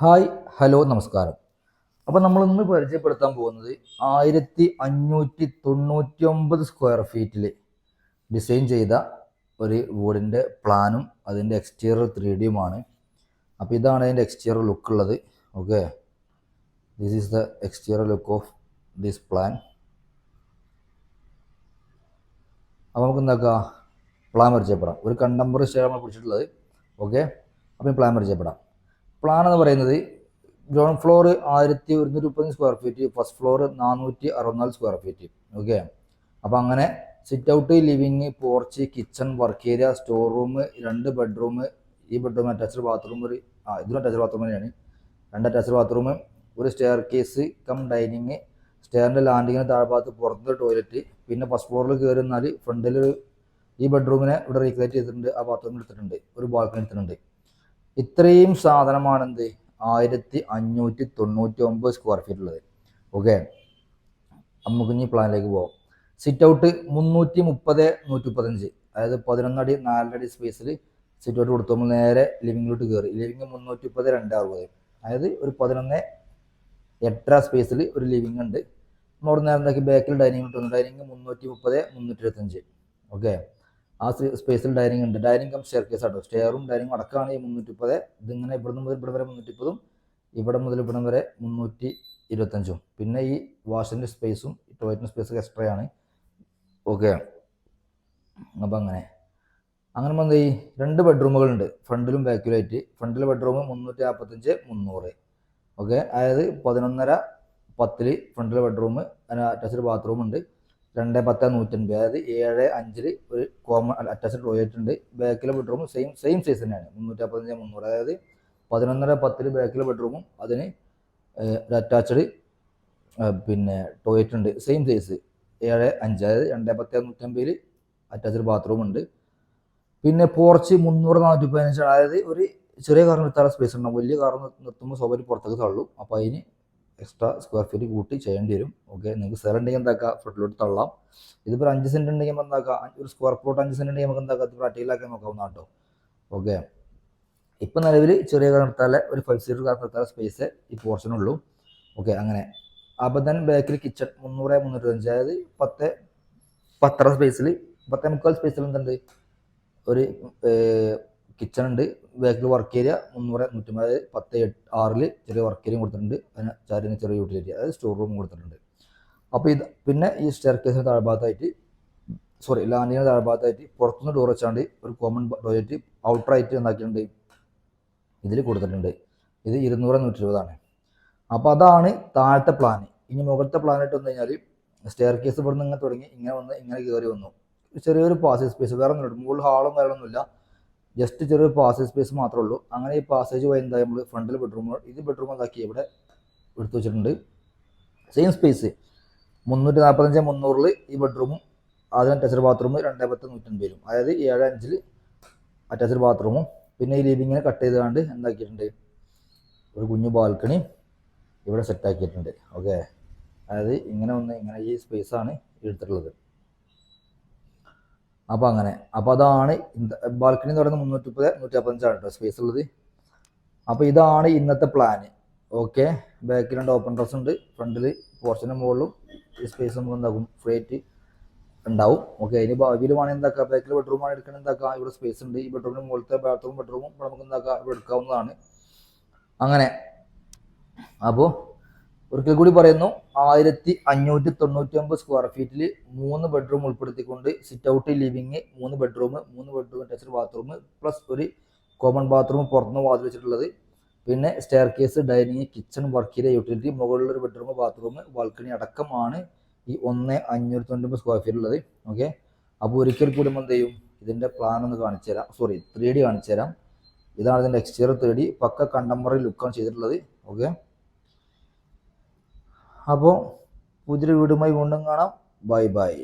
Hi hello നമസ്കാരം. അപ്പോൾ നമ്മൾ ഇന്ന് പരിചയപ്പെടുത്താൻ പോകുന്നത് ആയിരത്തി അഞ്ഞൂറ്റി തൊണ്ണൂറ്റി ഒമ്പത് സ്ക്വയർ ഫീറ്റിൽ ഡിസൈൻ ചെയ്ത ഒരു വീടിന്റെ പ്ലാനും അതിന്റെ എക്സ്റ്റീരിയർ ത്രീ ഡിയുമാണ് അപ്പോൾ ഇതാണ് അതിന്റെ എക്സ്റ്റീരിയർ ലുക്ക് ഉള്ളത്. Okay this is the exterior look of this plan അപ്പോൾ നമുക്ക് എന്താക്കാം പ്ലാൻ പരിചയപ്പെടാം. ഒരു കണ്ടംപററി നമ്മൾ പിടിച്ചിട്ടുള്ളത്. ഓക്കെ അപ്പം പ്ലാൻ പരിചയപ്പെടാം. പ്ലാൻ എന്ന് പറയുന്നത് ഗ്രൗണ്ട് ഫ്ലോർ ആയിരത്തി ഒരുന്നൂറ്റി മുപ്പത് സ്ക്വയർ ഫീറ്റ് ഫസ്റ്റ് ഫ്ലോർ നാനൂറ്റി അറുപത്തിനാല് സ്ക്വയർ ഫീറ്റ് ഓക്കെ അപ്പോൾ അങ്ങനെ sit out living porch kitchen work area store room രണ്ട് ബെഡ്റൂം ഈ ബെഡ്റൂം അറ്റാച്ച്ഡ് ബാത്റൂം ഒരു ആ ഇതും അറ്റാച്ച്ഡ് ബാത്റൂം തന്നെയാണ്. രണ്ട് അറ്റാച്ച്ഡ് ബാത്റൂം ഒരു സ്റ്റെയർ കേസ് കം ഡൈനിങ് സ്റ്റെയറിന്റെ ലാൻഡിങ്ങിന് താഴ്ഭാഗത്ത് പുറത്തെ ടോയ്ലറ്റ് പിന്നെ ഫസ്റ്റ് ഫ്ലോറിൽ കയറി എന്നാൽ ഫ്രണ്ടിൽ ഈ ബെഡ്റൂമിനെ ഇവിടെ റീക്രിയേറ്റ് ചെയ്തിട്ടുണ്ട് ആ ബാത്റൂമിൽ എടുത്തിട്ടുണ്ട് ഒരു ബാൽക്കണി എടുത്തിട്ടുണ്ട്. ഇത്രയും സാധനമാണ് എന്ത് ആയിരത്തി അഞ്ഞൂറ്റി തൊണ്ണൂറ്റി ഒമ്പത് സ്ക്വയർ ഫീറ്റ് ഉള്ളത്. ഓക്കെ നമുക്ക് ഇനി പ്ലാനിലേക്ക് പോകാം സിറ്റ് ഔട്ട് മുന്നൂറ്റി മുപ്പത് നൂറ്റി മുപ്പത്തഞ്ച് അതായത് പതിനൊന്നടി നാലടി സ്പേസിൽ സിറ്റ് ഔട്ട് കൊടുത്തു നമ്മൾ നേരെ ലിവിങ്ങിലോട്ട് കയറി ലിവിങ് മുന്നൂറ്റി മുപ്പത് രണ്ട് അറുപത് അതായത് ഒരു പതിനൊന്ന് എട്ടര സ്പേസിൽ ഒരു ലിവിങ് ഉണ്ട്. നമ്മൾ അവിടെ എന്താക്കി? ബാക്കിൽ ഡൈനിങ് ഡൈനിങ് മുന്നൂറ്റി മുപ്പത് മുന്നൂറ്റി ഇരുപത്തഞ്ച് ഓക്കെ ആ സ്പേസിൽ ഡൈനിങ് ഉണ്ട്. ഡൈനിങ് കം സ്റ്റെയർ കേസ് ആട്ടോ സ്റ്റെയറും ഡൈനിങ് അടക്കമാണ് ഈ മുന്നൂറ്റി മുപ്പത് ഇതിങ്ങനെ ഇവിടുന്ന് മുതൽ ഇവിടെ വരെ മുന്നൂറ്റി മുപ്പതും ഇവിടെ മുതൽ ഇവിടം വരെ മുന്നൂറ്റി ഇരുപത്തഞ്ചും പിന്നെ ഈ വാഷിന്റെ സ്പേസും ടോയ്ലറ്റിന്റെ സ്പേസ് എക്സ്ട്രാ ആണ്. ഓക്കെ അപ്പം അങ്ങനെ. അങ്ങനെ വന്ന് ഈ രണ്ട് ബെഡ്റൂമുകളുണ്ട് ഫ്രണ്ടിലും ബാക്കിലുമായിട്ട് ഫ്രണ്ടിലെ ബെഡ്റൂം മുന്നൂറ്റി നാൽപ്പത്തഞ്ച് മുന്നൂറ്. ഓക്കെ അതായത് പതിനൊന്നര പത്തിൽ ഫ്രണ്ടിലെ ബെഡ്റൂം അറ്റാച്ച്ഡ് ബാത്റൂം ഉണ്ട്. രണ്ട് പത്ത് നൂറ്റൻപത് അതായത് ഏഴ് അഞ്ചിൽ ഒരു കോമൺ അറ്റാച്ച്ഡ് ടോയ്ലറ്റ് ഉണ്ട് ബാക്കിലെ ബെഡ്റൂം സെയിം സെയിം സൈസ് തന്നെയാണ്. മുന്നൂറ്റി അപ്പത്തഞ്ച് മുന്നൂറ്. അതായത് പതിനൊന്നര പത്തിൽ ബാക്കിലെ ബെഡ്റൂമും അതിന് ഒരു അറ്റാച്ച്ഡ് പിന്നെ ടോയ്ലറ്റ് ഉണ്ട്. സെയിം സൈസ് ഏഴ് അഞ്ച്. അതായത് രണ്ട് പത്ത് നൂറ്റമ്പതിൽ അറ്റാച്ച്ഡ് ബാത്റൂം ഉണ്ട്. പിന്നെ പോർച്ച് മുന്നൂറ് നാനൂറ്റി പതിനഞ്ച് അതായത് ഒരു ചെറിയ കാറിന് നിർത്താനുള്ള സ്പേസ് ഉണ്ടാവും. വലിയ കാർ നിർത്തുമ്പോൾ സൗകര്യം പുറത്തേക്ക് തള്ളും. അപ്പോൾ അതിന് എക്സ്ട്രാ സ്ക്വയർ ഫീറ്റ് കൂട്ടി ചെയ്യേണ്ടി വരും. ഓക്കെ നിങ്ങൾക്ക് സ്ഥലം ഉണ്ടെങ്കിൽ എന്താക്കാം? ഫ്രണ്ടിലോട്ട് തള്ളാം. ഇതിപ്പോൾ അഞ്ച് സെന്റ് ഉണ്ടെങ്കിൽ എന്താക്കാം? ഒരു സ്ക്വയർ ഫ്ലോട്ട് അഞ്ച് സെന്റ് ഉണ്ടെങ്കിൽ നമുക്ക് എന്താക്കാം? ഇപ്പോൾ അട്ടിയിലാക്കി നോക്കാവുന്ന കേട്ടോ ഓക്കെ ഇപ്പം നിലവിൽ ചെറിയ കാർ നിർത്താലെ ഒരു ഫൈവ് സീറ്റർ കാർ നിർത്താലെ സ്പേസ് ഈ പോർഷനുള്ളൂ ഓക്കെ അങ്ങനെ. അബദൻ തന്നെ ബാക്കിൽ കിച്ചൺ മുന്നൂറ് മുന്നൂറ്റഞ്ച് അതായത് പത്ത് പത്തര സ്പേസിൽ പത്തേ മുക്കാൽ സ്പേസിൽ എന്തുണ്ട്? ഒരു കിച്ചൺ ഉണ്ട്. ബാക്കിൽ വർക്ക് ഏരിയ മുന്നൂറ് നൂറ്റമ്പത് പത്ത് എട്ട് ആറിൽ ചെറിയ വർക്ക് ഏരിയ കൊടുത്തിട്ടുണ്ട്. അതിന് ചാരിന് ചെറിയ യൂട്ടിലിറ്റി അതായത് സ്റ്റോർ റൂം കൊടുത്തിട്ടുണ്ട്. അപ്പോൾ ഇത് പിന്നെ ഈ സ്റ്റെയർ കേസിന് താഴ്ഭാഗത്തായിട്ട് സോറി ലാൻഡിങ്ങിന് താഴ്ഭാഗത്തായിട്ട് പുറത്തുനിന്ന് ഡോർ വെച്ചാണ്ട് ഒരു കോമൺ ടോയ്ലറ്റ് ഔട്ടറായിട്ട് എന്താക്കിയിട്ടുണ്ട് ഇതിൽ കൊടുത്തിട്ടുണ്ട്. ഇത് ഇരുന്നൂറ് നൂറ്റി ഇരുപതാണ് അപ്പോൾ അതാണ് താഴത്തെ പ്ലാൻ ഇനി മുകളിലത്തെ പ്ലാനായിട്ട് വന്നു കഴിഞ്ഞാൽ സ്റ്റെയർ കേസ് ഇവിടെ നിന്ന് ഇങ്ങനെ തുടങ്ങി ഇങ്ങനെ വന്ന് ഇങ്ങനെ കയറി വന്നു. ചെറിയൊരു പാസിംഗ് സ്പേസ് വേറെ ഒന്നുമില്ല. മുകളിൽ ഹാളും കാര്യമൊന്നുമില്ല ജസ്റ്റ് ചെറിയൊരു പാസേജ് സ്പേസ് മാത്രമേ ഉള്ളൂ. അങ്ങനെ ഈ പാസേജ് വഴി എന്താ നമ്മൾ ഫ്രണ്ടിൽ ബെഡ്റൂം ഇത് ബെഡ്റൂം എന്താക്കി? ഇവിടെ എടുത്തു വെച്ചിട്ടുണ്ട്. സെയിം സ്പേസ് മുന്നൂറ്റി നാൽപ്പത്തഞ്ച് മുന്നൂറിൽ ഈ ബെഡ്റൂമും അതിന് അറ്റാച്ച്ഡ് ബാത്റൂം രണ്ടേ പത്ത് നൂറ്റൻപതിലും. അതായത് ഏഴ് അഞ്ചിൽ അറ്റാച്ച്ഡ് ബാത്റൂമും പിന്നെ ഈ ലിവിങ്ങിനെ കട്ട് ചെയ്തുകൊണ്ട് എന്താക്കിയിട്ടുണ്ട്? ഒരു കുഞ്ഞു ബാൽക്കണി ഇവിടെ സെറ്റാക്കിയിട്ടുണ്ട് ഓക്കെ അതായത് ഇങ്ങനെ ഒന്ന് ഇങ്ങനെ ഈ സ്പേസാണ് എടുത്തിട്ടുള്ളത്. അപ്പോൾ അങ്ങനെ. അപ്പോൾ അതാണ് ബാൽക്കണി എന്ന് പറയുന്നത് മുന്നൂറ്റി മുപ്പത് നൂറ്റി കേട്ടോ സ്പേസ് ഉള്ളത്. അപ്പോൾ ഇതാണ് ഇന്നത്തെ പ്ലാൻ ഓക്കെ ബാക്കിൽ രണ്ട് ഓപ്പൺ ഡ്രസ് ഉണ്ട്. ഫ്രണ്ടിൽ പോർച്ചിന് മുകളിലും ഈ സ്പേസ് നമുക്ക് എന്താക്കും? ആയിട്ട് ഉണ്ടാവും. ഓക്കെ ഇനി ഭാവിയിൽ വേണമെങ്കിൽ എന്താക്കാം? ബാക്കിൽ ബെഡ്റൂം ആണ് എടുക്കണം എന്താക്കാം? ഇവിടെ സ്പേസ് ഉണ്ട്. ഈ ബെഡ്റൂമിന് മുകളിലത്തെ ബാത്റൂം ബെഡ്റൂമും നമുക്ക് എന്താക്കാം? ഇവിടെ എടുക്കാവുന്നതാണ്. അങ്ങനെ. അപ്പോൾ ഒരിക്കൽ കൂടി പറയുന്നു ആയിരത്തി അഞ്ഞൂറ്റി തൊണ്ണൂറ്റി ഒമ്പത് സ്ക്വയർ ഫീറ്റിൽ മൂന്ന് ബെഡ്റൂം ഉൾപ്പെടുത്തിക്കൊണ്ട് സിറ്റ് ഔട്ട് ലിവിങ് മൂന്ന് ബെഡ്റൂം മൂന്ന് ബെഡ്റൂം അറ്റാച്ച്ഡ് ബാത്റൂം പ്ലസ് ഒരു കോമൺ ബാത്റൂം പുറത്തുനിന്ന് വാതിൽ വെച്ചിട്ടുള്ളത്. പിന്നെ staircase dining kitchen work area utility മുകളിലൊരു ബെഡ്റൂം ബാത്റൂം ബാൽക്കണി അടക്കമാണ് ഈ ഒന്ന് അഞ്ഞൂറ്റി തൊണ്ണൂറ്റി സ്ക്വയർ ഫീറ്റ് ഉള്ളത്. ഓക്കെ അപ്പോൾ ഒരിക്കൽ കൂടി എന്ത് ചെയ്യും? ഇതിന്റെ പ്ലാൻ ഒന്ന് കാണിച്ചു തരാം. സോറി ത്രീ ഡി കാണിച്ചു തരാം. ഇതാണ് ഇതിന്റെ exterior three D pukka contemporary ലുക്കാണ് ചെയ്തിട്ടുള്ളത്. ഓക്കെ അപ്പോൾ പുതിയൊരു വീടുമായി വീണ്ടും കാണാം. Bye bye.